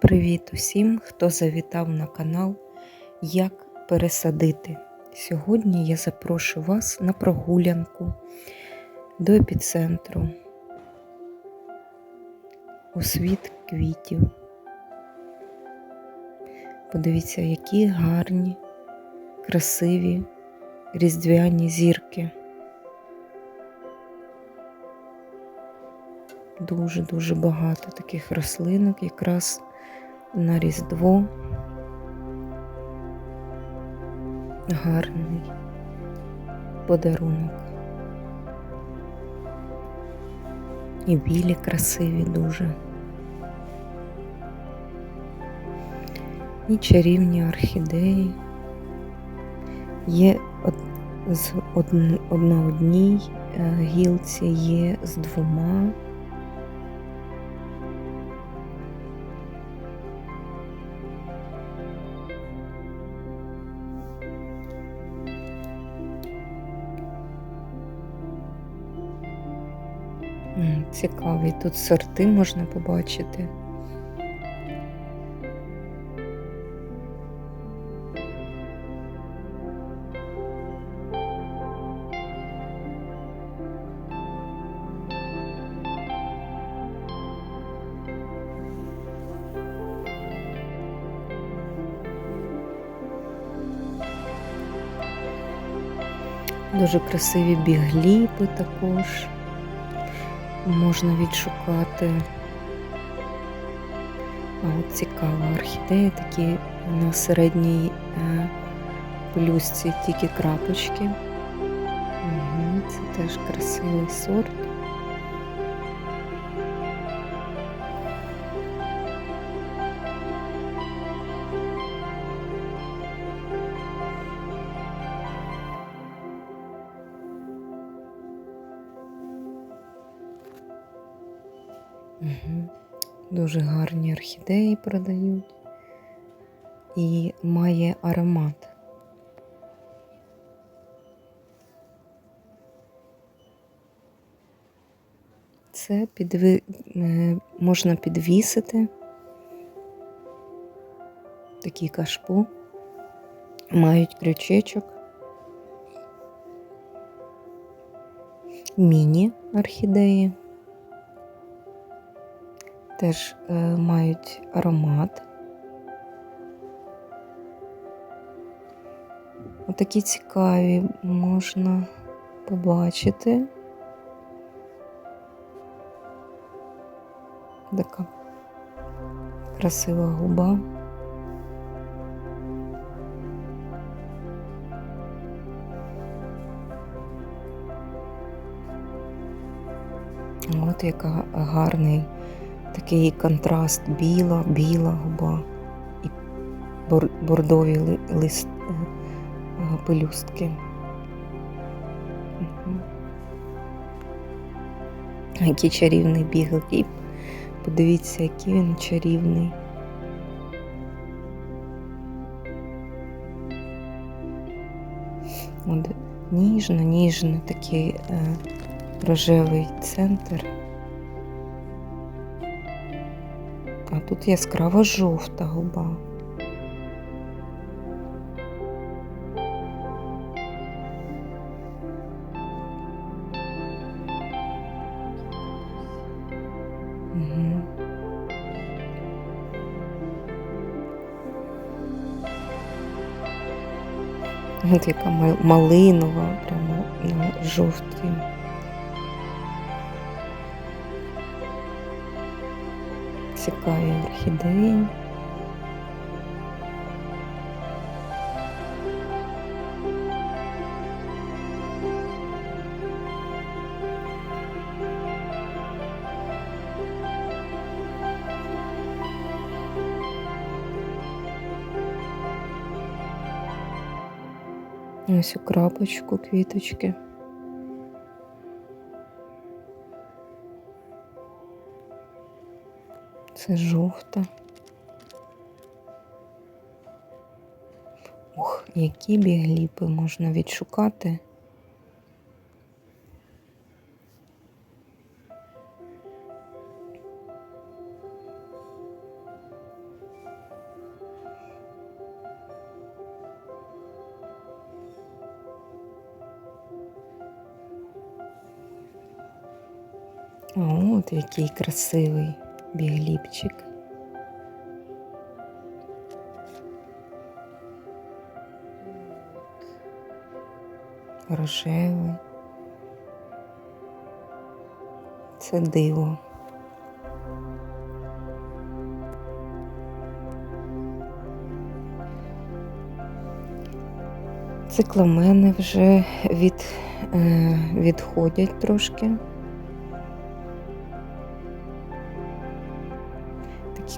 Привіт усім, хто завітав на канал Як пересадити. Сьогодні я запрошую вас на прогулянку до епіцентру у світ квітів. Подивіться, які гарні, красиві різдвяні зірки. Дуже-дуже багато таких рослинок якраз на Різдво. Гарний подарунок. І білі красиві дуже. І чарівні орхідеї. Є од, з од, одна одній е, гілці, є з двома. Цікаві тут сорти можна побачити. Дуже красиві бігліпи також можна відшукати. От цікава орхідея, такі на середній е, плюсці тільки крапочки. Це теж красивий сорт. Дуже гарні орхідеї продають. І має аромат. Це підви... е, можна підвісити. Такі кашпо, мають крючечок, міні орхідеї теж е, мають аромат. Отакі цікаві можна побачити. Така красива губа. От яка гарний такий контраст біла, біла губа і бор, бордові лист е, пелюстки. Який чарівний біглик. Подивіться, який він чарівний. От ніжно, ніжно такий е, рожевий центр. Тут яскраво жовта губа. Угу. От яка малинова, прямо на жовтій. Цікаві орхідеї. Ось у крапочку квіточки. це жовта. Ох, які бігліпи можна відшукати. От який красивий бігліпчик. Рожевий. Це диво. Цикламени вже від, е, відходять трошки.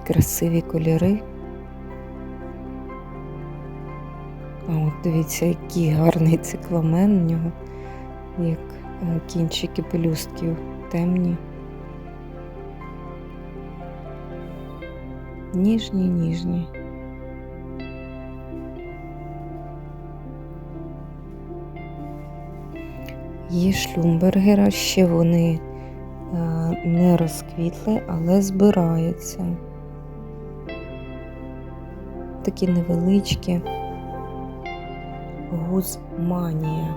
Такі красиві кольори. А от дивіться, який гарний цикламен у нього, як е, кінчики пелюстків темні. Ніжні, ніжні. Є шлюмбергера, ще вони е, не розквітли, але збираються. Такі невеличкі гузманія.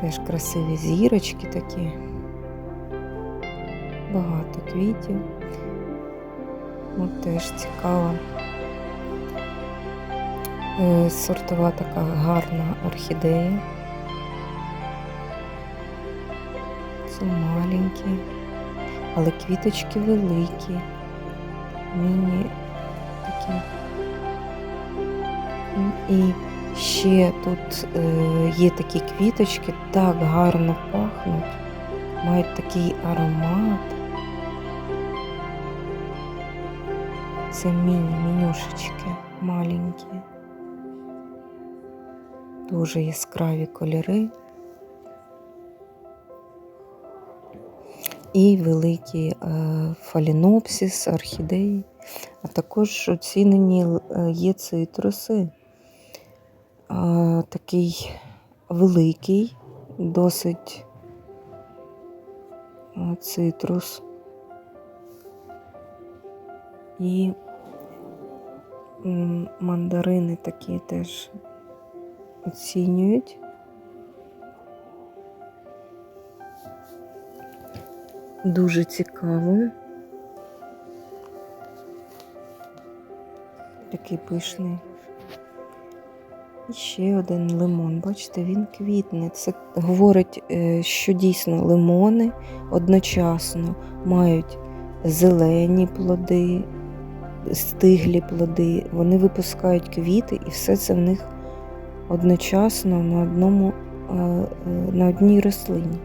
Теж красиві зірочки такі. Багато квітів. От теж цікаво. Е, Сортова така гарна орхідея. Це маленькі, але квіточки великі, міні такі. І ще тут е, є такі квіточки, так гарно пахнуть, мають такий аромат. Це міні-мінюшечки маленькі, дуже яскраві кольори. і великі е, фалінопсис, орхідеї, а також оцінені е, є цитруси. Такий великий, досить цитрус. І мандарини такі теж оцінюють. Дуже цікаво. Такий пишний. І ще один лимон. Бачите, він квітне. Це говорить, е, що дійсно лимони одночасно мають зелені плоди, стиглі плоди, вони випускають квіти, і все це в них одночасно на одному, е, е, на одній рослині.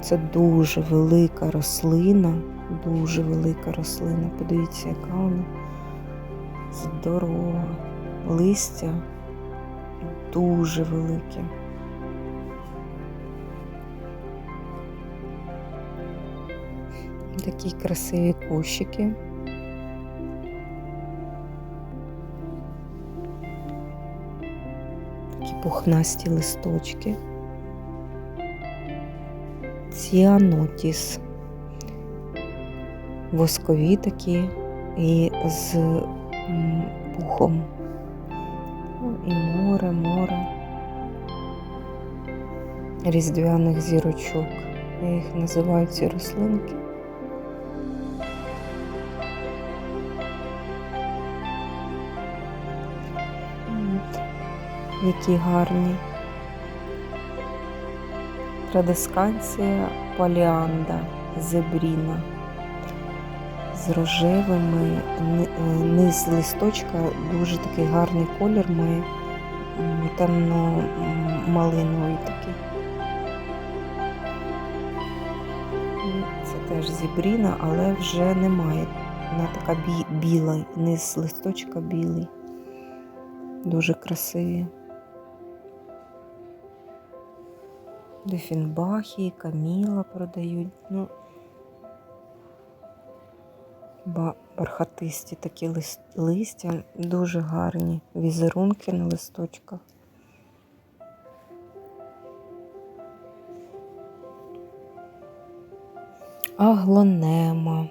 Це дуже велика рослина, дуже велика рослина. Подивіться, яка вона здорова. Листя дуже велике. Такі красиві кущики. Такі пухнасті листочки ціанотіс. Воскові такі і з різдвяних зірочок. Я їх називаю ці рослинки. Які гарні. Традисканція поліанда зебріна з рожевими низ листочка дуже такий гарний колір має темно малиновий такий. Теж зібріна, але вже немає. Вона така біла, низ листочка білий. Дуже красиві. Дефінбахи, Каміла продають. Ну, бархатисті такі лист, листя, дуже гарні візерунки на листочках. Аглонема,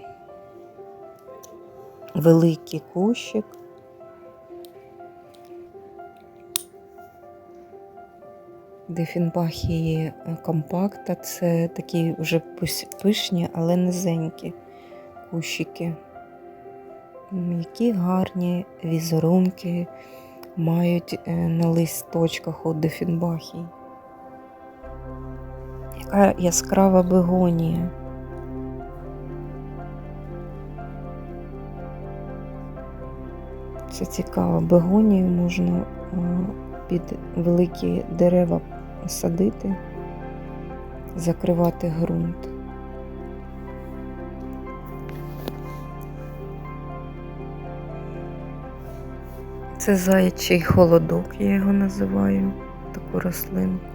великий кущик. Дифінбахії е, компакта це такі вже пишні, але низенькі кущики. Які гарні візерунки мають е, на листочках у дифінбахій. Яка яскрава бегонія. Це цікаво. Бегонію можна е, під великі дерева садити, закривати ґрунт. Це заячий холодок, я його називаю, таку рослинку.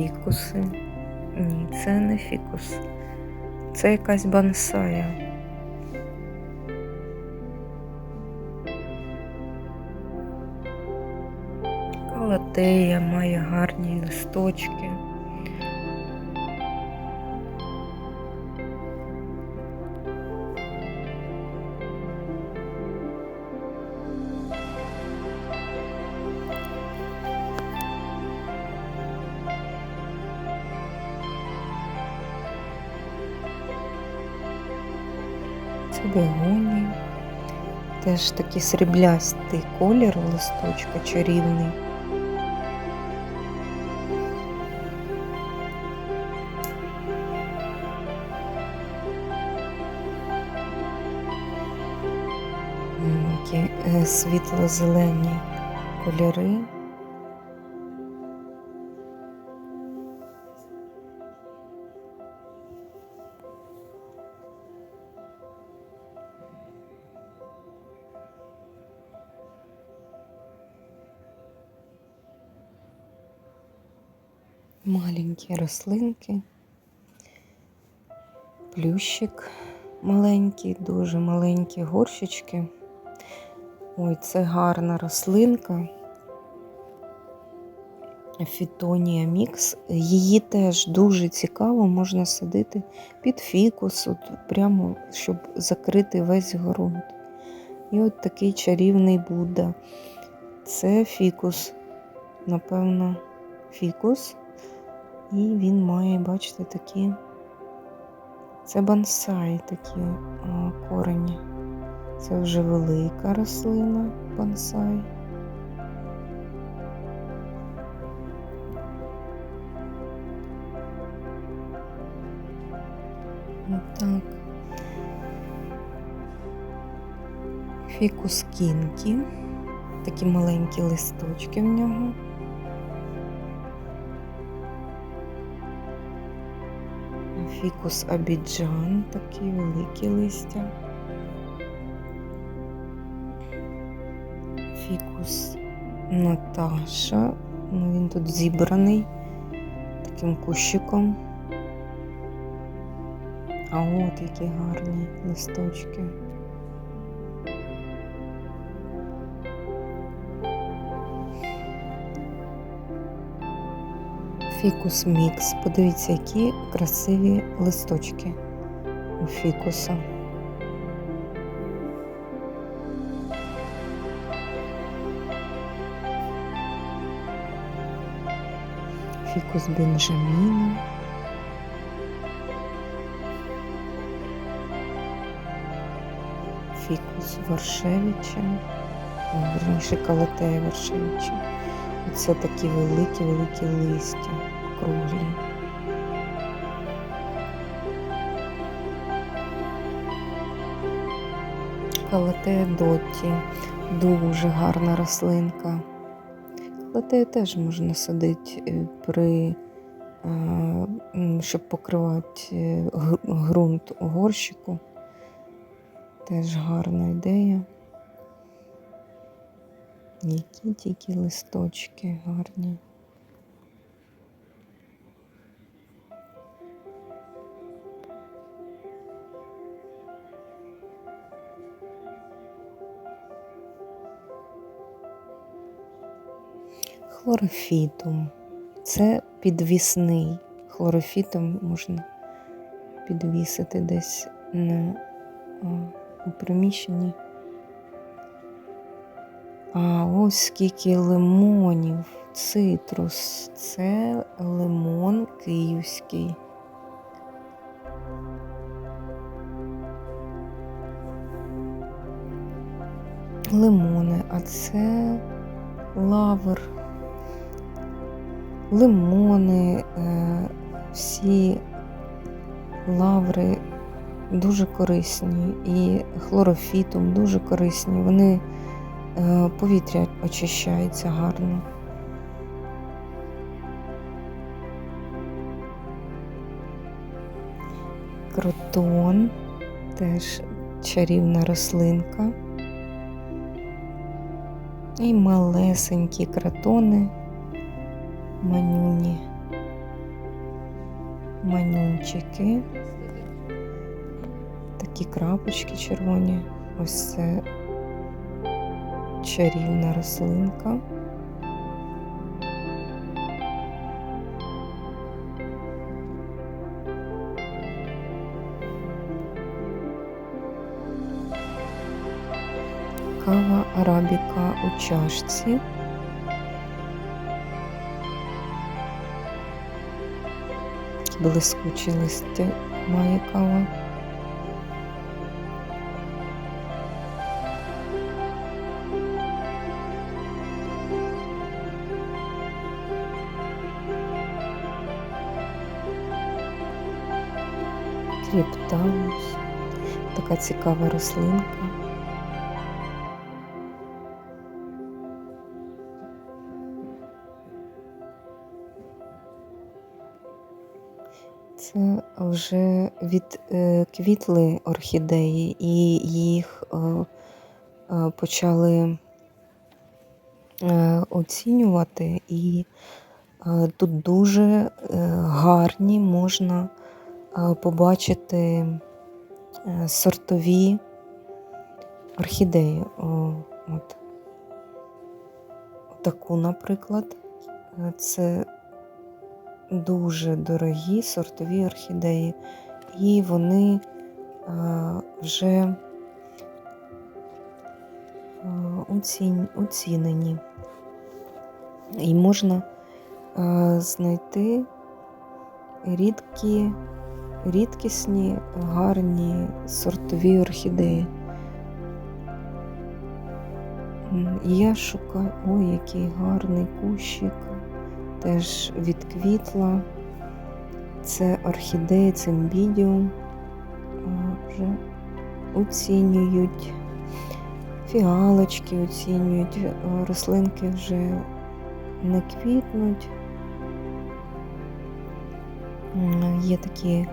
Фікуси. Ні, це не фікус. Це якась бонсая. Калатея має гарні листочки. Це бегонії. Теж такий сріблястий колір листочка чарівний. Е, світло-зелені кольори. Маленькі рослинки, плющик маленький, дуже маленькі горщички. Ой, це гарна рослинка. Фітонія мікс. Її теж дуже цікаво можна садити під фікус, от прямо щоб закрити весь ґрунт. І от такий чарівний Будда. Це фікус, напевно, фікус. І він має, бачите, такі. Це бонсай такі а, корені. Це вже велика рослина бонсай. Отак. Фікус кінкі. Такі маленькі листочки в нього. Фікус Абіджан, такі великі листя. Фікус Наташа. Ну, він тут зібраний таким кущиком. А от які гарні листочки. Фікус мікс. Подивіться, які красиві листочки у фікуса. Фікус Бенджаміна. Фікус Варшевича. Верніше Калатея Варшевича. Це такі великі-великі листя круглі. Калатея Доті. Дуже гарна рослинка. Калатею теж можна садити е, при, е, щоб покривати е, ґрунт у горщику. Теж гарна ідея. Які тільки листочки гарні. Хлорофітум. Це підвісний. Хлорофітом можна підвісити десь на, у приміщенні. А ось скільки лимонів, цитрус. Це лимон київський. Лимони, а це лавр. Лимони, е, всі лаври дуже корисні і хлорофітум дуже корисні. Вони повітря очищається гарно. Кротон теж чарівна рослинка. І малесенькі кротони, манюні, манюнчики, такі крапочки червоні. Ось це чарівна рослинка. Кава арабіка у чашці. Блискучі листя має кава. Цікава рослинка. Це вже відквітли орхідеї, і їх е, е, почали е, оцінювати, і е, тут дуже е, гарні можна е, побачити е, сортові орхідеї. От. Таку, наприклад, Е, це дуже дорогі сортові орхідеї, і вони е, вже е, оцін, оцінені. І можна е, знайти рідкі, рідкісні, гарні сортові орхідеї. Я шукаю, ой, який гарний кущик теж відквітла. Це орхідея цимбідіум. Вже оцінюють, фіалочки оцінюють, рослинки вже не квітнуть. Є такі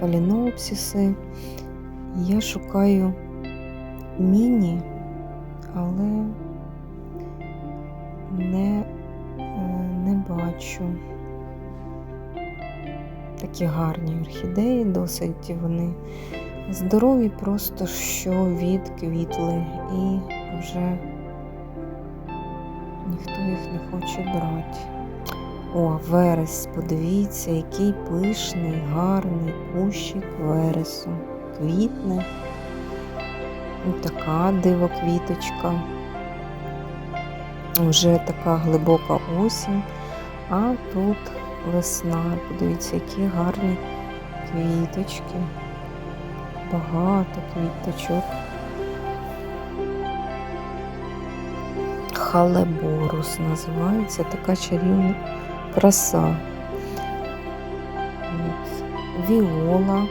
фалінопсиси. Я шукаю міні, але не Е, не бачу. Такі гарні орхідеї, досить вони здорові, просто що відквітли, і вже ніхто їх не хоче брати. О, верес, подивіться, який пишний, гарний кущик вересу. Квітне. Ось така дивоквіточка вже така глибока осінь, а тут весна. Подивіться, які гарні квіточки. Багато квіточок. Халеборус називається така чарівна краса. От. Віола.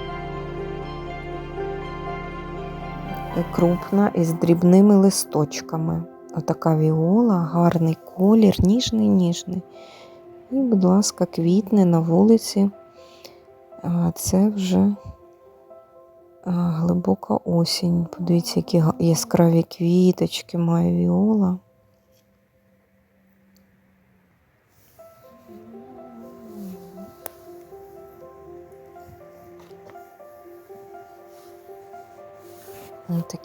Крупна із дрібними листочками. Отака віола, гарний колір, ніжний, ніжний. І, будь ласка, квітне на вулиці. Це вже глибока осінь. Подивіться, які яскраві квіточки має віола.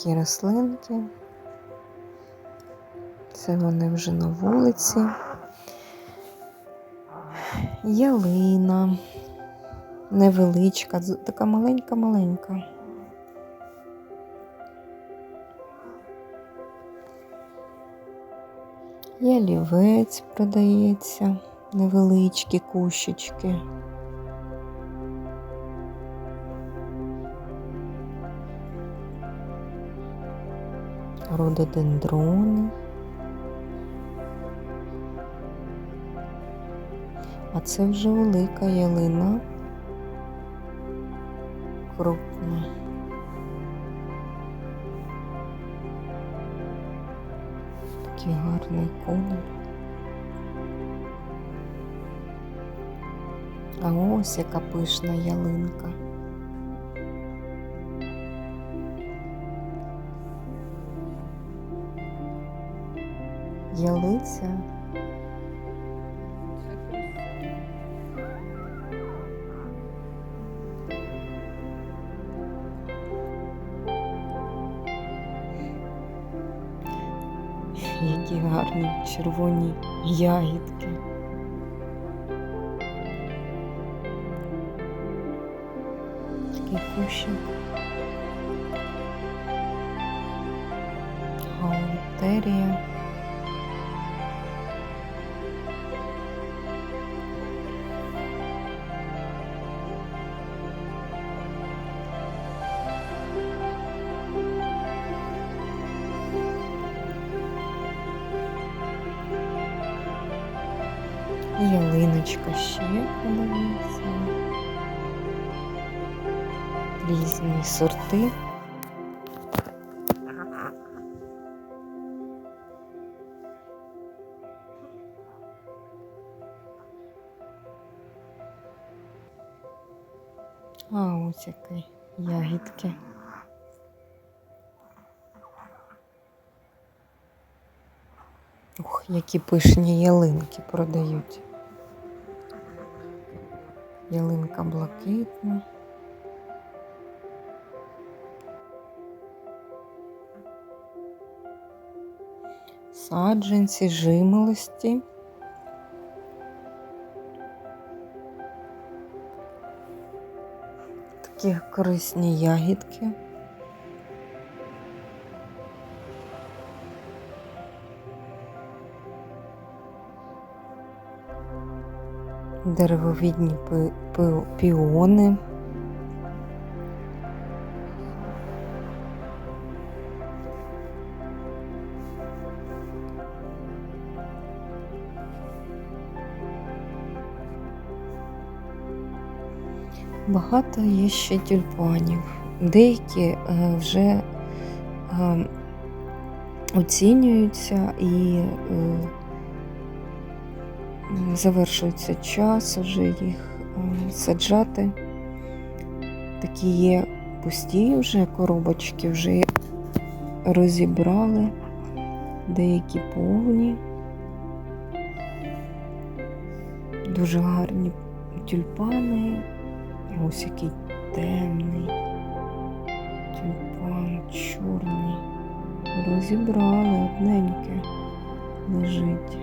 такі рослинки. Це вони вже на вулиці. Ялина, невеличка, така маленька-маленька. Ялівець продається, невеличкі кущечки. Рододендрони. А це вже велика ялина. Крупна. Такий гарний колір. А ось яка пишна ялинка. Ялиця. Які гарні червоні ягідки. Такий кущик. Галантерія. Сорти. А ось які ягідки. Ух, які пишні ялинки продають. Ялинка блакитна. Саджанці, жимолості. Такі корисні ягідки. Деревовідні піони. Багато є ще тюльпанів. Деякі е, вже е, оцінюються і е, завершується час вже їх саджати. Такі є пусті вже коробочки, вже розібрали, деякі повні. Дуже гарні тюльпани. Ось який темний тюльпан, чорний. Розібрали одненьке лежить.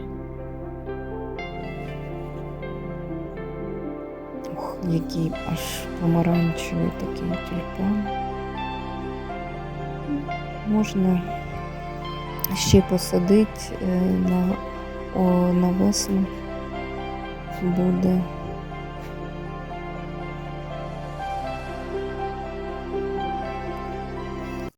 Ох, який аж помаранчевий такий тюльпан. Можна ще посадити е, на, о, на весну буде